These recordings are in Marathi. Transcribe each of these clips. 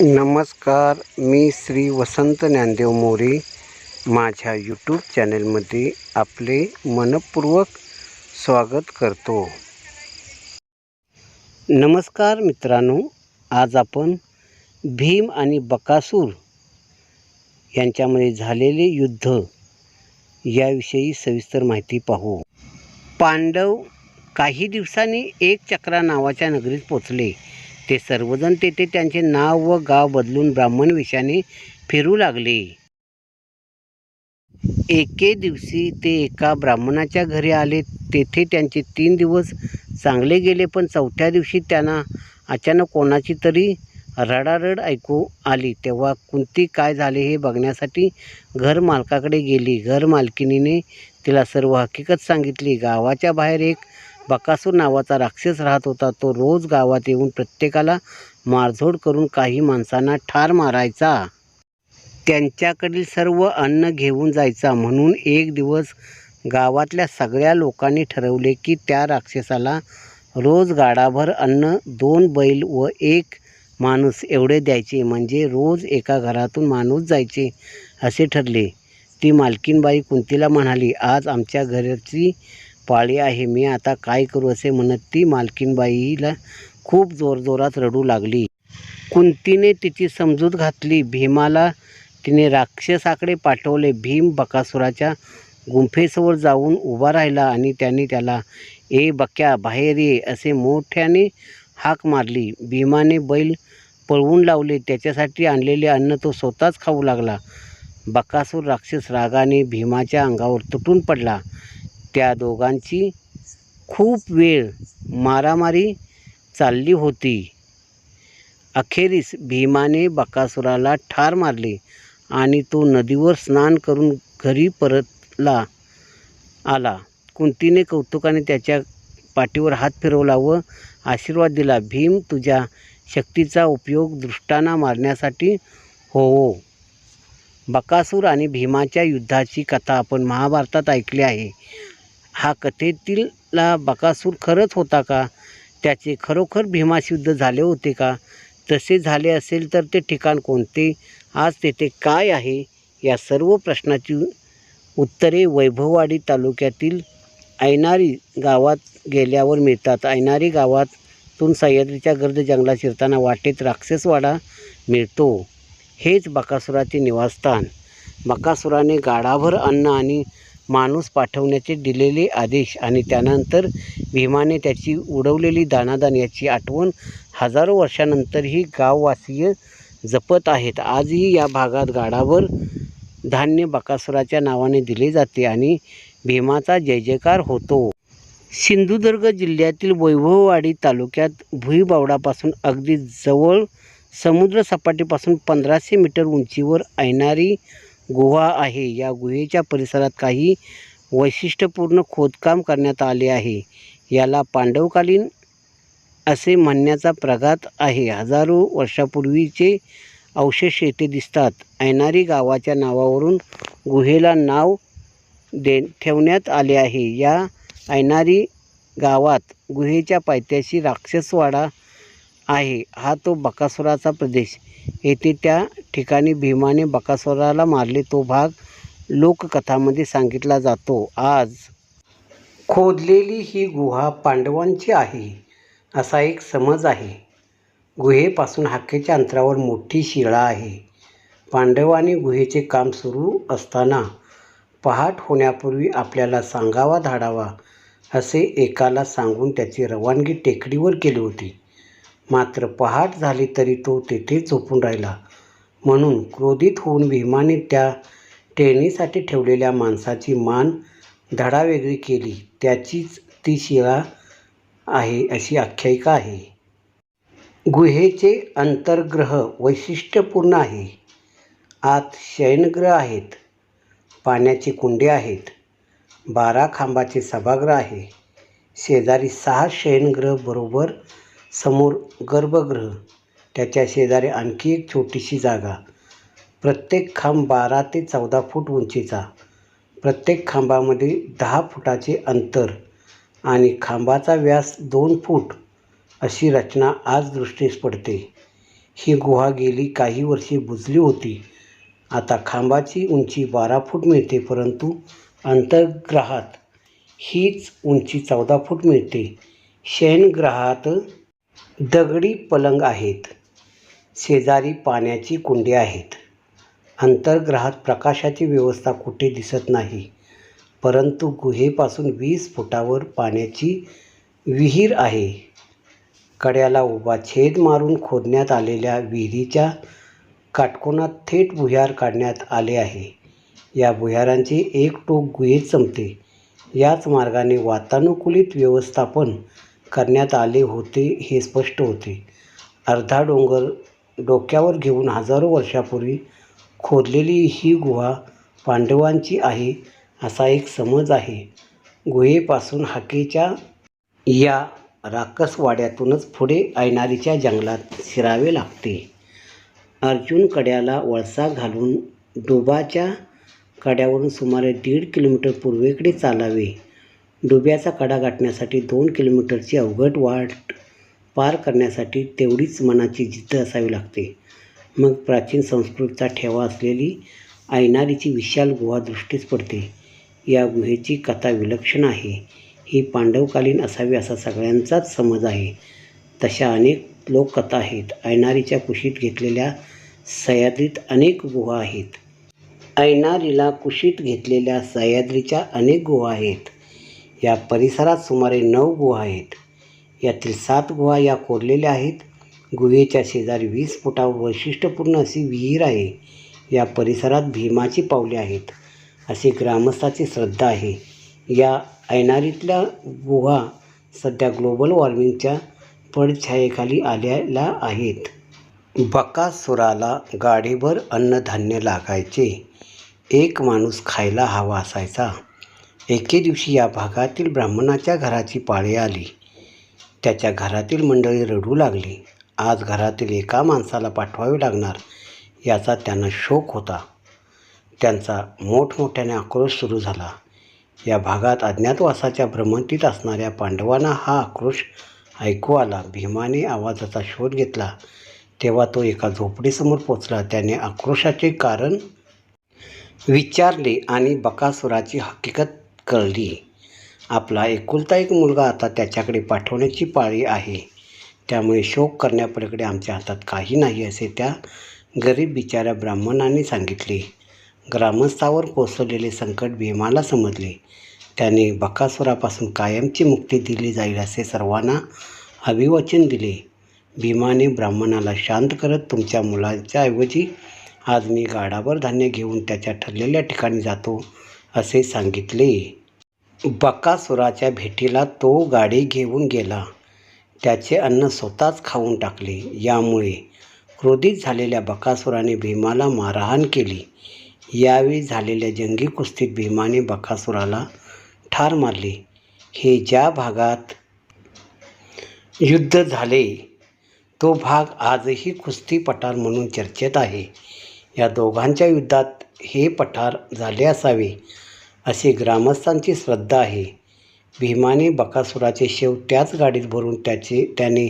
नमस्कार मी श्री वसंत ज्ञानदेव मोरे. माझ्या यूट्यूब चॅनलमध्ये आपले मनपूर्वक स्वागत करतो. नमस्कार मित्रांनो आज आपण भीम आणि बकासूर यांच्यामध्ये झालेले युद्ध याविषयी सविस्तर माहिती पाहू. पांडव काही दिवसांनी एक चक्रा नावाच्या नगरीत पोचले ते सर्वजण तेथे त्यांचे नाव व गाव बदलून ब्राह्मण वेशाने फिरू लागले. एके दिवशी ते एका ब्राह्मणाच्या घरी आले. तेथे त्यांचे तीन दिवस चांगले गेले पण चौथ्या दिवशी त्यांना अचानक कोणाची तरी रडारड ऐकू आली. तेव्हा कुंती काय झाले हे बघण्यासाठी घर मालकाकडे गेली. घर मालकिनीने तिला सर्व हकीकत सांगितली. गावाच्या बाहेर एक बकासूर नावाचा राक्षस राहत होता. तो रोज गावात येऊन प्रत्येकाला मारझोड करून काही माणसांना ठार मारायचा. त्यांच्याकडील सर्व अन्न घेऊन जायचा. म्हणून एक दिवस गावातल्या सगळ्या लोकांनी ठरवले की त्या राक्षसाला रोज गाडाभर अन्न दोन बैल व एक माणूस एवढे द्यायचे. म्हणजे रोज एका घरातून माणूस जायचे असे ठरले. ती मालकीनबाई कुंतीला म्हणाली आज आमच्या घरची पाळी आहे. मी आता काय करू असे म्हणत ती मालकीनबाईला खूप जोरजोरात रडू लागली. कुंतीने तिची समजूत घातली. भीमाला तिने राक्षसाकडे पाठवले. भीम बकासुराच्या गुंफेसवर जाऊन उभा राहिला आणि त्याने त्याला ए बक्या बाहेर ये असे मोठ्याने हाक मारली. भीमाने बैल पळवून लावले. त्याच्यासाठी आणलेले अन्न तो स्वतःच खाऊ लागला. बकासूर राक्षस रागाने भीमाच्या अंगावर तुटून पडला. त्या दोघांची खूप वेळ मारामारी चालली होती. अखेरीस भीमाने बकासुराला ठार मारले आणि तो नदीवर स्नान करून घरी परतला आला. कुंतीने कौतुकाने त्याच्या पाठीवर हात फिरवला व आशीर्वाद दिला भीम तुझ्या शक्तीचा उपयोग दृष्टांना मारण्यासाठी होवो बकासूर आणि भीमाच्या युद्धाची कथा आपण महाभारतात ऐकली आहे. हा कथेतीलला बकासूर खरंच होता का? त्याचे खरोखर भीमाशी युद्ध झाले होते का? तसे झाले असेल तर ते ठिकाण कोणते? आज तेथे काय आहे? या सर्व प्रश्नाची उत्तरे वैभववाडी तालुक्यातील ऐनारी गावात गेल्यावर मिळतात. ऐनारी गावातून सह्याद्रीच्या गर्द जंगलात शिरताना वाटेत राक्षसवाडा मिळतो. हेच बकासुराचे निवासस्थान. बकासुराने गाडाभर अन्न आणि माणूस पाठवण्याचे दिलेले आदेश आणि त्यानंतर भीमाने त्याची उडवलेली दानादान याची आठवण हजारो वर्षानंतरही गाववासीय जपत आहेत. आजही या भागात गाडावर धान्य बकासुराच्या नावाने दिले जाते आणि भीमाचा जय जयकार होतो. सिंधुदुर्ग जिल्ह्यातील वैभववाडी तालुक्यात भुईबावडापासून अगदी जवळ समुद्र सपाटीपासून पंधराशे मीटर उंचीवर ऐनारी गुहा आहे. या गुहेच्या परिसरात काही वैशिष्ट्यपूर्ण खोदकाम करण्यात आले आहे. याला पांडवकालीन असे म्हणण्याचा प्रघात आहे. हजारो वर्षापूर्वीचे अवशेष येथे दिसतात. ऐनारी गावाच्या नावावरून गुहेला नाव दे ठेवण्यात आले आहे. या ऐनारी गावात गुहेच्या पायथ्याशी राक्षसवाडा आहे. हा तो बकासुराचा प्रदेश. येथे त्या ठिकाणी भीमाने बकासुराला मारले. तो भाग लोककथामध्ये सांगितला जातो. आज खोदलेली ही गुहा पांडवांची आहे असा एक समज आहे. गुहेपासून हाकेच्या अंतरावर मोठी शिळा आहे. पांडवांनी गुहेचे काम सुरू असताना पहाट होण्यापूर्वी आपल्याला सांगावा धाडावा असे एकाला सांगून त्याची रवानगी टेकडीवर केली होती. मात्र पहाट झाली तरी तो तेथे झोपून राहिला. म्हणून क्रोधित होऊन भीमाने त्या टेरणीसाठी ठेवलेल्या माणसाची मान धडावेगळी केली. त्याचीच ती शिळा आहे अशी आख्यायिका आहे. गुहेचे अंतर्ग्रह वैशिष्ट्यपूर्ण आहे. आत शयनगृह आहेत. पाण्याची कुंडे आहेत. बारा खांबाचे सभागृह आहे. शेजारी सहा शयनग्रह बरोबर समोर गर्भगृह. त्याच्या शेजारी आणखी एक छोटीशी जागा. प्रत्येक खांब बारा ते चौदा फूट उंचीचा. प्रत्येक खांबामध्ये दहा फुटाचे अंतर आणि खांबाचा व्यास दोन फूट अशी रचना आज दृष्टीस पडते. ही गुहा गेली काही वर्षे बुजली होती. आता खांबाची उंची बारा फूट मिळते परंतु अंतर्ग्रहात हीच उंची चौदा फूट मिळते. शयनग्रहात दगडी पलंग आहेत. शेजारी पाण्याची कुंडी आहेत. अंतर्ग्रहात प्रकाशाची व्यवस्था कुठे दिसत नाही. परंतु गुहेपासून वीस फुटावर पाण्याची विहीर आहे. कड्याला उभा छेद मारून खोदण्यात आलेल्या विहिरीच्या काटकोनात थेट भुयार काढण्यात आले आहे. या भुयारांचे एक टोक गुहेत संपते. याच मार्गाने वातानुकूलित व्यवस्थापन करण्यात आले होते हे स्पष्ट होते. अर्धा डोंगर डोक्यावर घेऊन हजारो वर्षापूर्वी खोदलेली ही गुहा पांडवांची आहे असा एक समज आहे. गुहेपासून हाकेच्या या राकसवाड्यातूनच पुढे ऐनारीच्या जंगलात शिरावे लागते. अर्जुन कड्याला वळसा घालून डोबाच्या कड्यावरून सुमारे दीड किलोमीटर पूर्वेकडे चालावे. डोब्याचा कडा गाठण्यासाठी दोन किलोमीटरची अवघड वाट पार करण्यासाठी तेवढीच मनाची जिद्द असावी लागते. मग प्राचीन संस्कृतीचा ठेवा असलेली ऐनारीची विशाल गुहा दृष्टीस पडते. या गुहेची कथा विलक्षण आहे. ही पांडवकालीन असावी असा सगळ्यांचाच समज आहे. तशा अनेक लोककथा आहेत. ऐनारीच्या कुशीत घेतलेल्या सह्याद्रीत अनेक गुहा आहेत. ऐनारीला कुशीत घेतलेल्या सह्याद्रीच्या अनेक गुहा आहेत. या परिसरात सुमारे नऊ गुहा आहेत. यातील सात गुहा या कोरलेल्या आहेत. गुहेच्या शेजारी वीस फुटावर वैशिष्ट्यपूर्ण अशी विहीर आहे. या परिसरात भीमाची पावले आहेत. अशी ग्रामस्थाची श्रद्धा आहे. या ऐनारीतल्या गुहा सध्या ग्लोबल वॉर्मिंगच्या पडछायेखाली आलेल्या आहेत. बकासुराला गाडीभर अन्नधान्य लागायचे. एक माणूस खायला हवा असायचा. एके दिवशी या भागातील ब्राह्मणाच्या घराची पाळी आली. त्याच्या घरातील मंडळी रडू लागली. आज घरातील एका माणसाला पाठवावे लागणार याचा त्यांना शोक होता. त्यांचा मोठमोठ्याने आक्रोश सुरू झाला. या भागात अज्ञातवासाच्या भ्रमंतीत असणाऱ्या पांडवांना हा आक्रोश ऐकू आला. भीमाने आवाजाचा शोध घेतला. तेव्हा तो एका झोपडीसमोर पोचला. त्याने आक्रोशाचे कारण विचारले आणि बकासुराची हकीकत कळली. आपला एकुलता एक मुलगा आता त्याच्याकडे पाठवण्याची पाळी आहे. त्यामुळे शोक करण्यापलीकडे आमच्या हातात काही नाही असे त्या गरीब बिचाऱ्या ब्राह्मणाने सांगितले. ग्रामस्थावर कोसळलेले संकट भीमाला समजले. त्याने बकासुरापासून कायमची मुक्ती दिली जाईल असे सर्वांना अभिवचन दिले. भीमाने ब्राह्मणाला शांत करत तुमच्या मुलाच्या ऐवजी आज मी गाडाभर धान्य घेऊन त्याच्या ठरलेल्या ठिकाणी जातो. असे सांगितले. बकासुराच्या भेटीला तो गाडी घेऊन गेला. त्याचे अन्न स्वतःच खाऊन टाकले. यामुळे क्रोधित झालेल्या बकासुराने भीमाला मारहाण केली. यावेळी झालेल्या जंगी कुस्तीत भीमाने बकासुराला ठार मारले. हे ज्या भागात युद्ध झाले तो भाग आजही कुस्ती पठार म्हणून चर्चेत आहे. या दोघांच्या युद्धात हे पठार झाले असावे. अशी ग्रामस्थांची श्रद्धा आहे. भीमाने बकासुराचे शेव त्याच गाडीत भरून त्याचे त्याने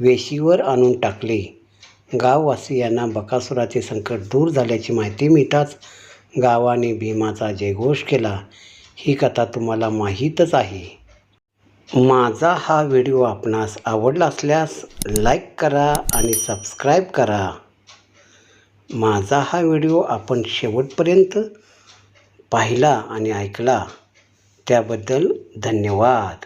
वेशीवर आणून टाकले. गाववासियांना बकासुराचे संकट दूर झाल्याची माहिती मिळताच गावाने भीमाचा जयघोष केला. ही कथा तुम्हाला माहीतच आहे. माझा हा व्हिडिओ आपणास आवडला असल्यास लाईक करा आणि सबस्क्राईब करा. माझा हा व्हिडिओ आपण शेवटपर्यंत पाहिला आणि ऐकला. त्याबद्दल धन्यवाद.